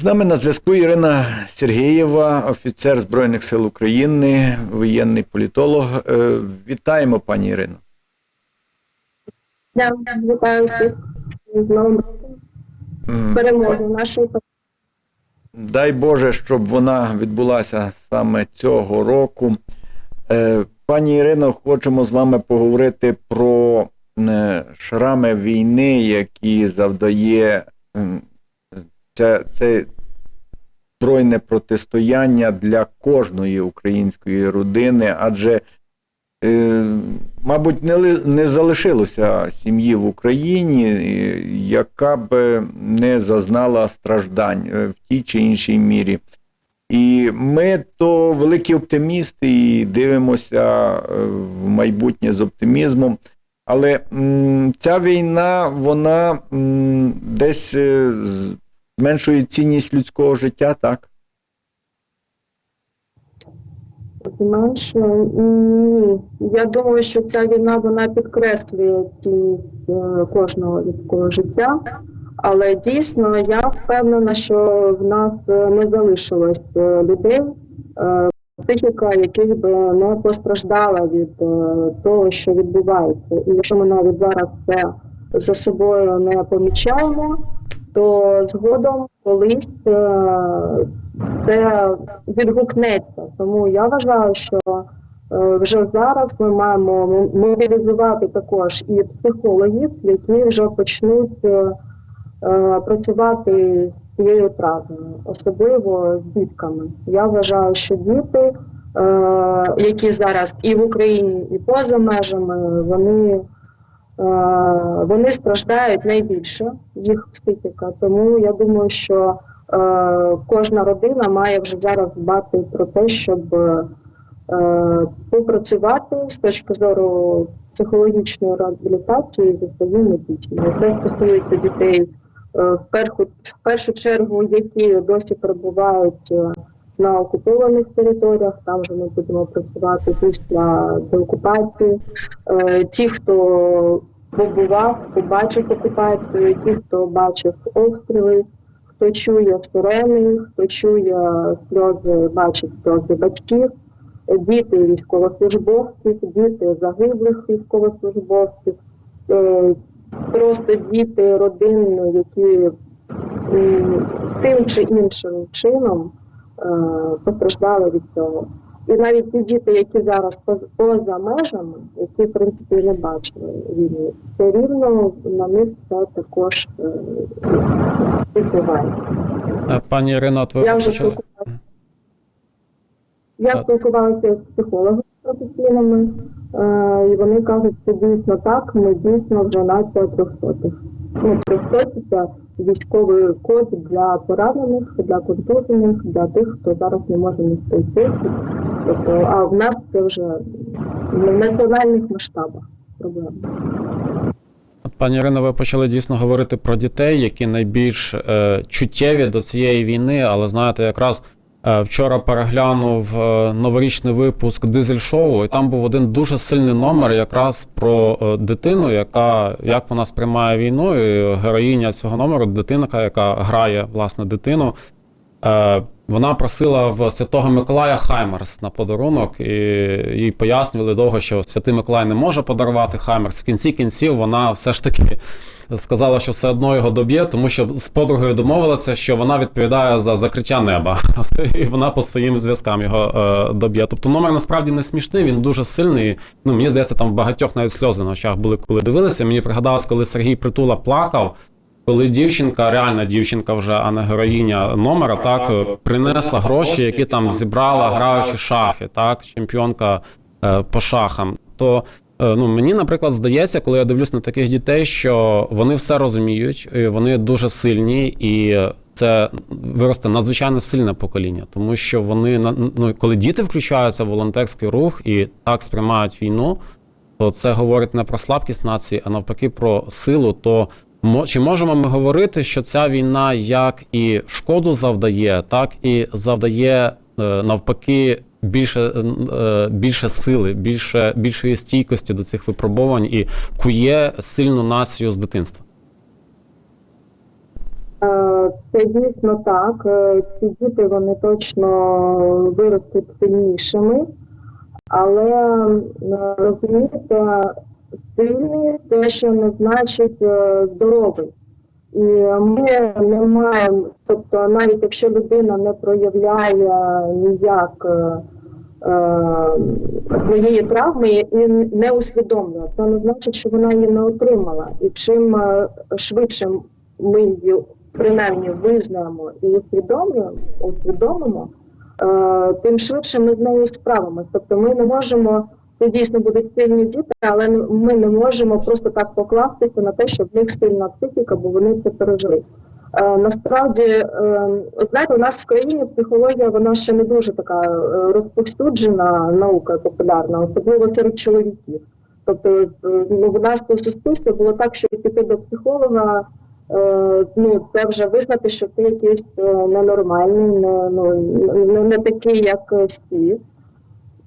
З нами на зв'язку Ірина Сергієва, офіцер Збройних сил України, воєнний політолог. Е, Вітаємо, пані Ірино. Да, вітаю всіх з новим роком. Перемоги нашої Дай Боже, щоб вона відбулася саме цього року. Е, Пані Ірино, хочемо з вами поговорити про е, шрами війни, які завдає це, це збройне протистояння для кожної української родини, адже, е, мабуть, не, не залишилося сім'ї в Україні, е, яка б не зазнала страждань е, в тій чи іншій мірі. І ми то великі оптимісти і дивимося е, в майбутнє з оптимізмом. Але м, ця війна, вона м, десь зменшує цінність людського життя, так? менше. Ні. Я думаю, що ця війна вона підкреслює цінність е, кожного людського життя. Але дійсно я впевнена, що в нас е, не залишилось е, людей, психіка яких би не постраждала від того, що відбувається. І якщо ми навіть зараз це за собою не помічаємо, то згодом колись е, це відгукнеться. Тому я вважаю, що е, вже зараз ми маємо мобілізувати також і психологів, які вже почнуть е, працювати з цією травмою, особливо з дітками. Я вважаю, що діти, які зараз і в Україні, і поза межами, вони. Вони страждають найбільше, їх психіка. Тому я думаю, що е, кожна родина має вже зараз дбати про те, щоб е, попрацювати з точки зору психологічної реабілітації зі своїми дітьми. Це стосується дітей е, в першу, чергу, які досі перебувають на окупованих територіях. Там вже ми будемо працювати після деокупації. Е, Ті, хто побував, побачив окупацію, ті, хто бачив обстріли, хто чує сирени, хто чує сльози, бачить сльози батьків, діти військовослужбовців, діти загиблих військовослужбовців, е, просто діти родин, які тим чи іншим чином постраждали від цього. І навіть ті діти, які зараз поза межами, які в принципі не бачили війни, все рівно на них це також е, впливає. Е, Пані от ви Я вже почали. спілкувалася. Я спілкувалася з психологами професійними, е, і вони кажуть, що дійсно так, ми дійсно вже нація трьохсотих. Ну, трьохсоті це військовий код для поранених, для контужених, для тих, хто зараз не може нести зв'язку. Тобто, а в нас це вже в національних масштабах проблема. Пані Ірино, ви почали дійсно говорити про дітей, які найбільш е, чуттєві до цієї війни. Але знаєте, якраз вчора переглянув е, новорічний випуск дизель-шоу, і там був один дуже сильний номер, якраз про е, дитину, яка як вона сприймає війну. І героїня цього номеру, дитинка, яка грає власне дитину. Вона просила в Святого Миколая Хаймерс на подарунок, і їй пояснювали довго, що Святий Миколай не може подарувати Хаймерс. В кінці кінців вона все ж таки сказала, що все одно його доб'є, тому що з подругою домовилася, що вона відповідає за закриття неба, і вона по своїм зв'язкам його е, доб'є. Тобто номер насправді не смішний, він дуже сильний. Ну мені здається, там в багатьох навіть сльози на очах були, коли дивилися. Мені пригадалось, коли Сергій Притула плакав. Коли дівчинка, реальна дівчинка вже, а не героїня номера, так е, принесла гроші, які там зібрала, граючи шахи, так, чемпіонка е, по шахам. То е, ну, мені, наприклад, здається, коли я дивлюсь на таких дітей, що вони все розуміють, і вони дуже сильні, і це виросте надзвичайно сильне покоління, тому що вони ну, коли діти включаються в волонтерський рух і так сприймають війну, то це говорить не про слабкість нації, а навпаки про силу. То чи можемо ми говорити, що ця війна як і шкоду завдає, так і завдає е, навпаки більше, е, більше сили, більше, більшої стійкості до цих випробувань і кує сильну націю з дитинства? Е, Це дійсно так. Ці діти вони точно виростуть сильнішими, але розумієте, сильний це ще не значить е, здоровий. І ми не маємо, тобто навіть якщо людина не проявляє ніяк е, е, своєї травми і не усвідомлює, це не значить, що вона її не отримала. І чим швидше ми її принаймні визнаємо і усвідомлюємо, усвідомимо, тим швидше ми з нею справимося. Тобто ми не можемо, це дійсно будуть сильні діти, але ми не можемо просто так покластися на те, що в них сильна психіка, бо вони це пережили. Е, насправді, е, знаєте, у нас в країні психологія вона ще не дуже така е, розповсюджена наука популярна, особливо серед чоловіків. Тобто, ну, в нас у суспільстві було так, що піти до психолога, ну це вже визнати, що ти якийсь ненормальний, не, ну, не, не такий, як всі.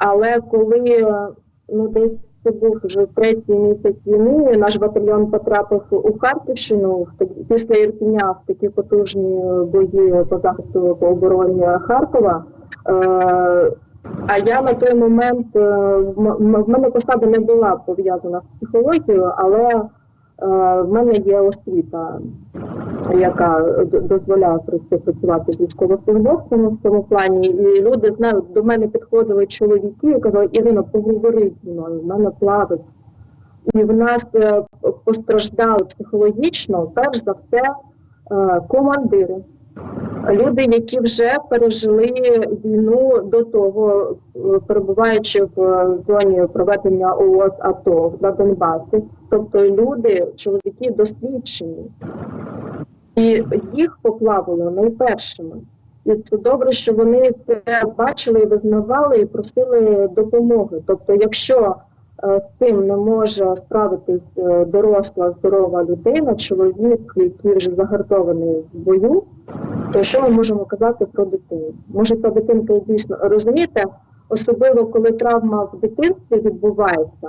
Але коли е, ну десь це був вже третій місяць війни, наш батальйон потрапив у Харківщину після Ірпіня в такі потужні бої по захисту по обороні Харкова. Е, а я на той момент е, в мене посада не була пов'язана з психологією, але е, в мене є освіта, яка д- дозволяє просто працювати з військовослужбовцями в цьому плані. І люди знають, до мене підходили чоловіки і казали, Ірина, поговори зі мною, в мене плавець. І в нас е, постраждали психологічно, перш за все, е, командири. Люди, які вже пережили війну до того, е, перебуваючи в зоні проведення ООС АТО на Донбасі, тобто люди, чоловіки досвідчені, і їх поплавили найпершими. І це добре, що вони це бачили і визнавали і просили допомоги. Тобто, якщо е, з цим не може справитись е, доросла, здорова людина, чоловік, який вже загартований в бою, то що ми можемо казати про дитину? Може, ця дитинка дійсно розумієте, особливо коли травма в дитинстві відбувається.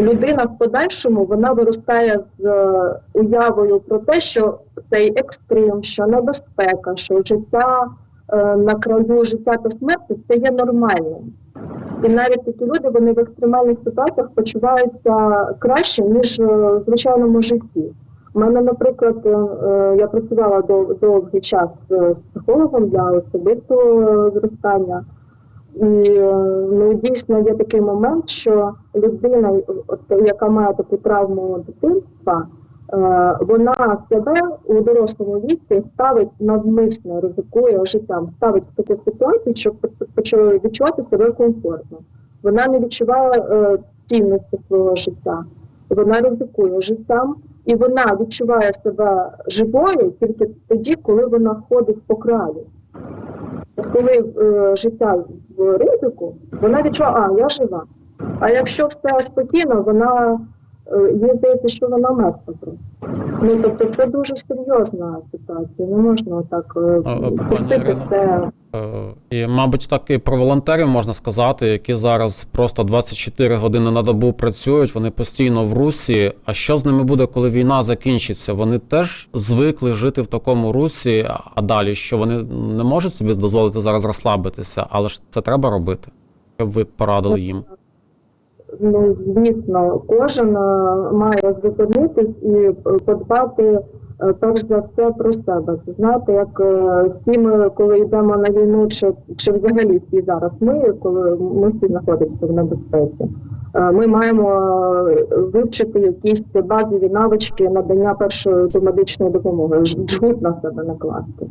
Людина в подальшому вона виростає з е, уявою про те, що цей екстрим, що небезпека, що життя е, на краю життя та смерті це є нормальним. І навіть такі люди вони в екстремальних ситуаціях почуваються краще, ніж е, в звичайному житті. У мене, наприклад, я працювала довгий час з психологом для особистого зростання. І ну дійсно є такий момент, що людина, яка має таку травму дитинства, е, вона себе у дорослому віці ставить навмисно, ризикує життям, ставить в таку ситуацію, щоб відчувати себе комфортно. Вона не відчуває е, цінності свого життя, вона ризикує життям, і вона відчуває себе живою тільки тоді, коли вона ходить по краю. Коли е, життя в ризику, вона відчуває, а я жива. А якщо все спокійно, вона їй здається, що вона мертва просто. Ну тобто це дуже серйозна ситуація. Не можна так е, це. Е, І, мабуть, так і про волонтерів можна сказати, які зараз просто 24 години на добу працюють, вони постійно в русі. А що з ними буде, коли війна закінчиться? Вони теж звикли жити в такому русі, а далі що вони не можуть собі дозволити зараз розслабитися, але ж це треба робити. Що б ви порадили їм? Ну, звісно, кожен е, має зупинитись і е, подбати е, перш за все про себе. Це знаєте, як всі ми, коли йдемо на війну, чи, чи взагалі всі зараз ми, коли ми всі знаходимося в небезпеці. Ми маємо вивчити якісь базові навички надання першої домедичної допомоги, ж- джгут на себе накласти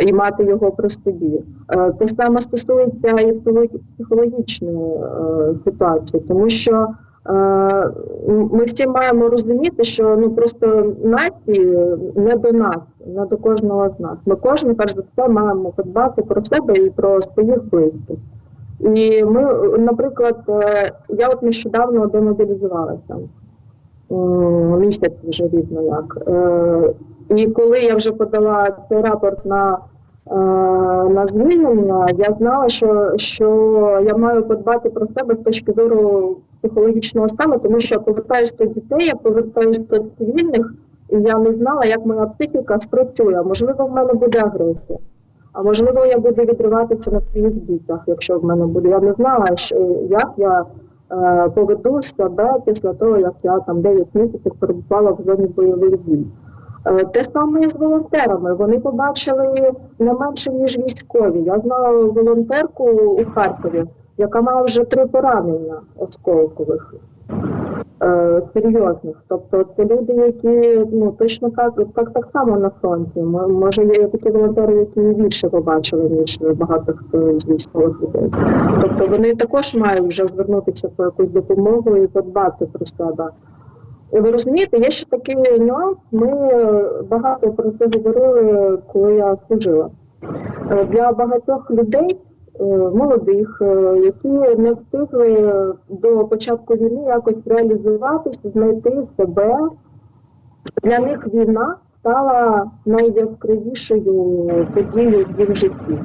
і мати його при собі. Е, Те саме стосується і психологі- психологічної е, ситуації, тому що е, ми всі маємо розуміти, що ну просто нації не до нас, не до кожного з нас. Ми кожен, перш за все, маємо подбати про себе і про своїх близьких. І ми, наприклад, я от нещодавно демобілізувалася місяць вже рівно як. І коли я вже подала цей рапорт на, е, на звільнення, я знала, що, що я маю подбати про себе з точки зору психологічного стану, тому що я повертаюся до дітей, я повертаюся до цивільних, І я не знала, як моя психіка спрацює. Можливо, в мене буде агресія. А можливо, я буду відриватися на своїх дітях, якщо в мене буде. Я не знала, що, як я е, поведу себе після того, як я там 9 місяців перебувала в зоні бойових дій. Е, Те саме і з волонтерами. Вони побачили не менше, ніж військові. Я знала волонтерку у Харкові, яка мала вже три поранення осколкових. е, Серйозних, тобто це люди, які ну точно так, так, так само на фронті. Може, є такі волонтери, які більше побачили, ніж багато хто з військових людей. Тобто вони також мають вже звернутися по якусь допомогу і подбати про себе. І ви розумієте, є ще такий нюанс. Ми е, багато про це говорили, коли я служила. Е, Для багатьох людей, е, молодих, е, які не встигли до початку війни якось реалізуватися, знайти себе, для них війна стала найяскравішою подією в їх житті.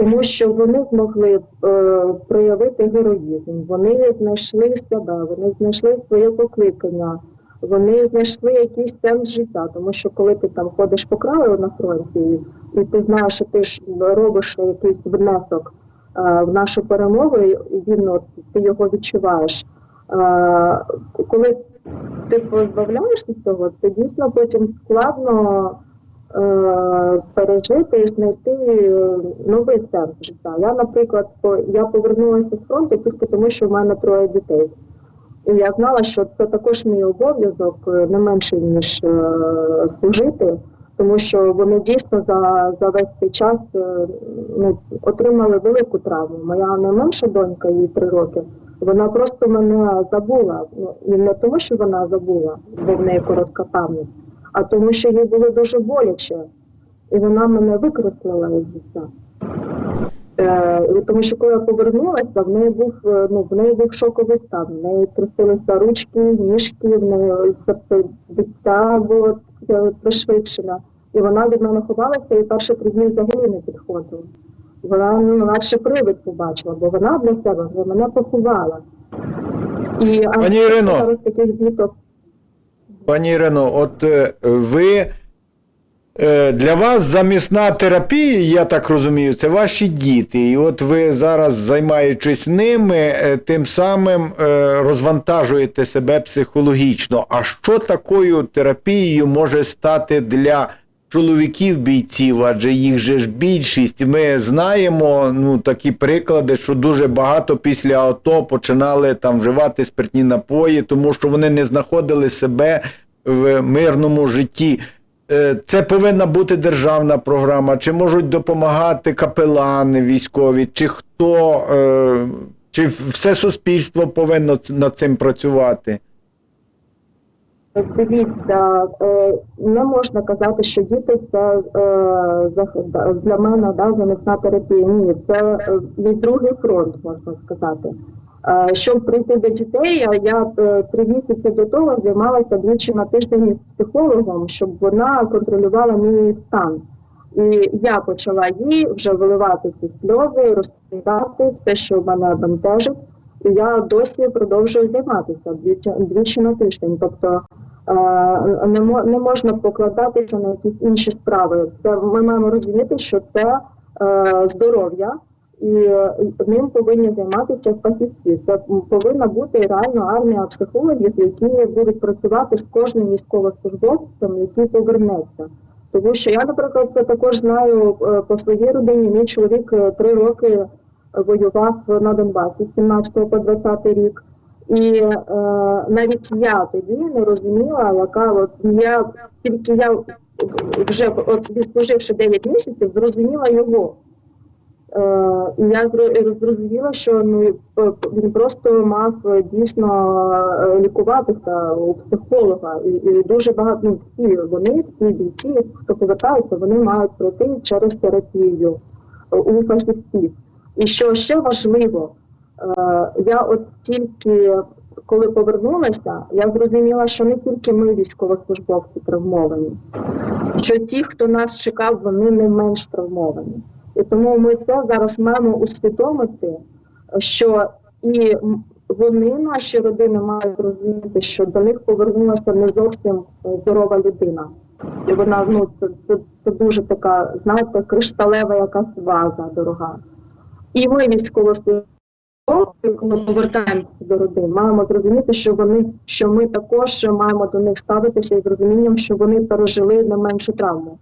Тому що вони змогли е, проявити героїзм, вони знайшли себе, вони знайшли своє покликання, вони знайшли якийсь сенс життя. Тому що коли ти там ходиш по краю на фронті, і ти знаєш, що ти ж робиш якийсь внесок е, в нашу перемогу, і він от, ти його відчуваєш. Е, коли ти позбавляєшся цього, це дійсно потім складно пережити і знайти е, новий сенс життя. Я, наприклад, я повернулася з фронту тільки тому, що в мене троє дітей. І я знала, що це також мій обов'язок е, не менше, ніж е, служити, тому що вони дійсно за, за весь цей час е, ну, отримали велику травму. Моя найменша донька, їй три роки, вона просто мене забула. Ну, і не тому, що вона забула, бо в неї коротка пам'ять, а тому, що їй було дуже боляче, і вона мене викреслила із життя. Е, тому що коли я повернулася, в неї був е, ну в неї був шоковий стан. В неї трусилися ручки, ніжки, в неї серцебиття було е, пришвидшене. І вона від мене ховалася і перші три дні взагалі не підходила. Вона ну, наче привид побачила, бо вона для себе вже мене поховала. І Пані Ірино. зараз таких діток Пані Ірино, от е, ви е, для вас замісна терапія, я так розумію, це ваші діти. І от ви зараз, займаючись ними, е, тим самим розвантажуєте себе психологічно. А що такою терапією може стати для чоловіків бійців? Адже їх же ж більшість. Ми знаємо ну, такі приклади, що дуже багато після АТО починали там вживати спиртні напої, тому що вони не знаходили себе в мирному житті. Е, Це повинна бути державна програма, чи можуть допомагати капелани військові, чи хто, е, чи все суспільство повинно над цим працювати? Дивіться, е, не можна казати, що діти це е, для мене да, замісна терапія. Ні, це е, мій другий фронт, можна сказати. Щоб прийти до дітей, я, три місяці до того займалася двічі на тиждень із психологом, щоб вона контролювала мій стан. І я почала їй вже виливати ці сльози, розповідати все, що в мене бентежить. Я досі продовжую займатися двічі, на тиждень. Тобто е, не, не можна покладатися на якісь інші справи. Це ми маємо розуміти, що це е, здоров'я, і ним повинні займатися фахівці. Це повинна бути реально армія психологів, які будуть працювати з кожним військовослужбовцем, який повернеться. Тому що я, наприклад, це також знаю е, по своїй родині. Мій чоловік три роки воював на Донбасі з 17 по 20 рік. І е, навіть я тоді не розуміла, яка от я тільки я вже от відслуживши 9 місяців, зрозуміла його. Е, і я зрозуміла, що ну він просто мав дійсно е, лікуватися у психолога, і, і дуже багато ну, всі вони, всі бійці, хто повертаються, вони мають пройти через терапію у фахівців. І що ще важливо, е, я от тільки коли повернулася, я зрозуміла, що не тільки ми, військовослужбовці, травмовані, що ті, хто нас чекав, вони не менш травмовані. І тому ми це зараз маємо усвідомити, що і вони, наші родини, мають розуміти, що до них повернулася не зовсім е, здорова людина. І вона ну це, це, це дуже така, знаєте, кришталева якась ваза дорога. І ми військовослужбовці, коли повертаємося до родин, маємо зрозуміти, що вони, що ми також маємо до них ставитися із розумінням, що вони пережили не меншу травму.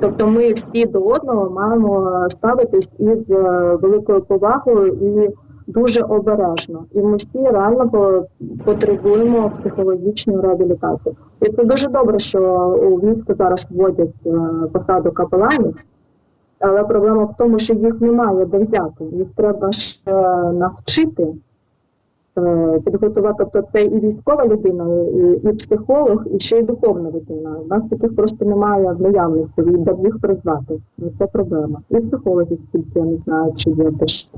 Тобто ми всі до одного маємо ставитись із е, великою повагою і дуже обережно. І ми всі реально по- потребуємо психологічної реабілітації. І це дуже добре, що у війську зараз вводять е, посаду капеланів. Але проблема в тому, що їх немає де взяти. Їх треба ж е, навчити, е, підготувати. Тобто це і військова людина, і, і психолог, і ще й духовна людина. У нас таких просто немає в наявності, і де їх призвати. Ну, це проблема. І психологів скільки я не знаю, чи є теж.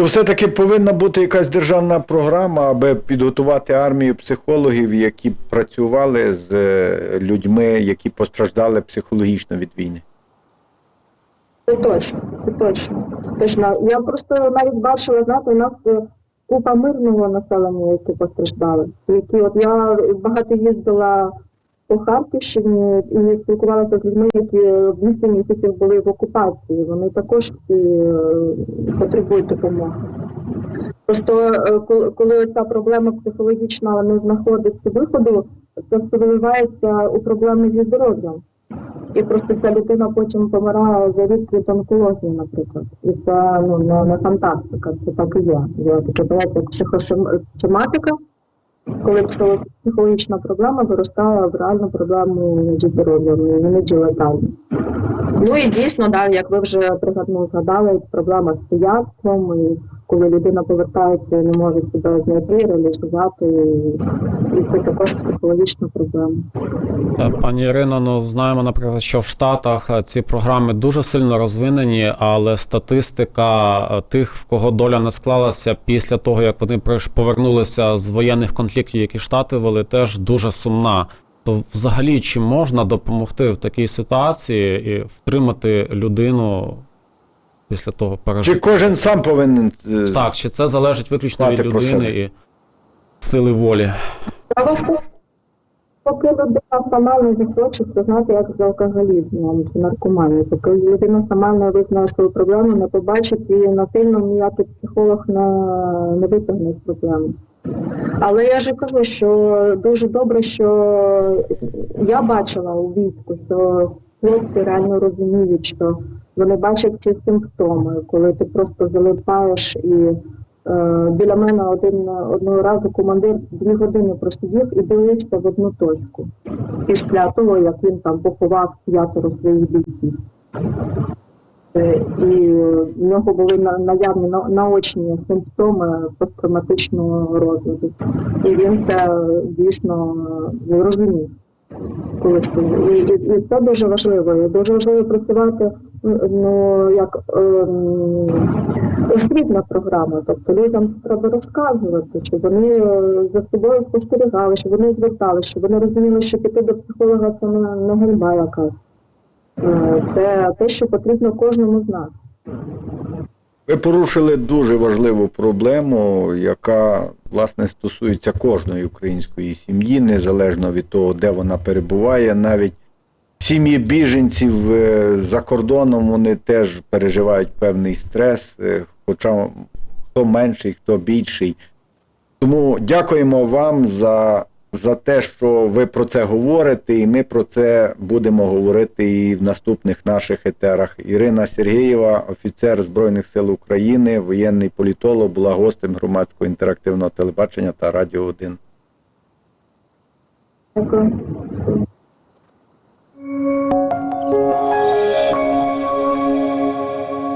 То все-таки повинна бути якась державна програма, аби підготувати армію психологів, які працювали з е, людьми, які постраждали психологічно від війни. Це точно, точно. Точно. Я просто навіть бачила, знаєте, у нас е, купа мирного населення, які постраждали. Які от я багато їздила по Харківщині і спілкувалася з людьми, які 8 місяців були в окупації. Вони також всі е, потребують допомоги. Просто е, коли- ця проблема психологічна не знаходить виходу, це все виливається у проблеми зі здоров'ям. І просто ця людина потім помирає за рік від онкології, наприклад. І це ну не, фантастика, це так і є. Є таке поняття як психосоматика, коли психологічна проблема виростає в реальну проблему зі здоров'ям, іноді летальну. Ну і дійсно, да, як ви вже пригадно згадали, проблема з пияцтвом, і коли людина повертається і не може себе знайти, реалізувати, і, і це також психологічна проблема. Е, Пані Ірино, ну знаємо, наприклад, що в Штатах е, ці програми дуже сильно розвинені, але статистика е, тих, в кого доля не склалася після того, як вони повернулися з воєнних конфліктів, які Штати вели, теж дуже сумна. То взагалі чи можна допомогти в такій ситуації і втримати людину після того Чи кожен сам повинен е, Так, чи це залежить виключно від людини і сили волі? Поки людина сама не захоче, це знаєте, як з алкоголізмом чи наркоманією. Поки людина сама не визнає свою проблему, не побачить і насильно ніякий психолог не, не витягне з проблеми. Але я ж кажу, що дуже добре, що я бачила у війську, що хлопці реально розуміють, що вони бачать ці симптоми, коли ти просто залипаєш і Е, Біля мене один одного разу командир дві години просидів і дивився в одну точку після того, як він там поховав п'ятеро своїх бійців. Е, І в нього були наявні наочні симптоми посттравматичного розладу. І він це дійсно е, розумів. І, і, і це дуже важливо. Дуже важливо працювати ну як ем, освітня програма. Тобто людям це треба розказувати, щоб вони е, за собою спостерігали, щоб вони зверталися, щоб вони розуміли, що піти до психолога це не, ганьба якась. Е, Це те, що потрібно кожному з нас. Ви порушили дуже важливу проблему, яка власне стосується кожної української сім'ї, незалежно від того, де вона перебуває. Навіть сім'ї біженців е, за кордоном вони теж переживають певний стрес, е, хоча хто менший, хто більший. Тому дякуємо вам за, за те, що ви про це говорите, і ми про це будемо говорити і в наступних наших етерах. Ірина Сергієва, офіцер Збройних сил України, воєнний політолог, була гостем громадського інтерактивного телебачення та Радіо 1. Дякую.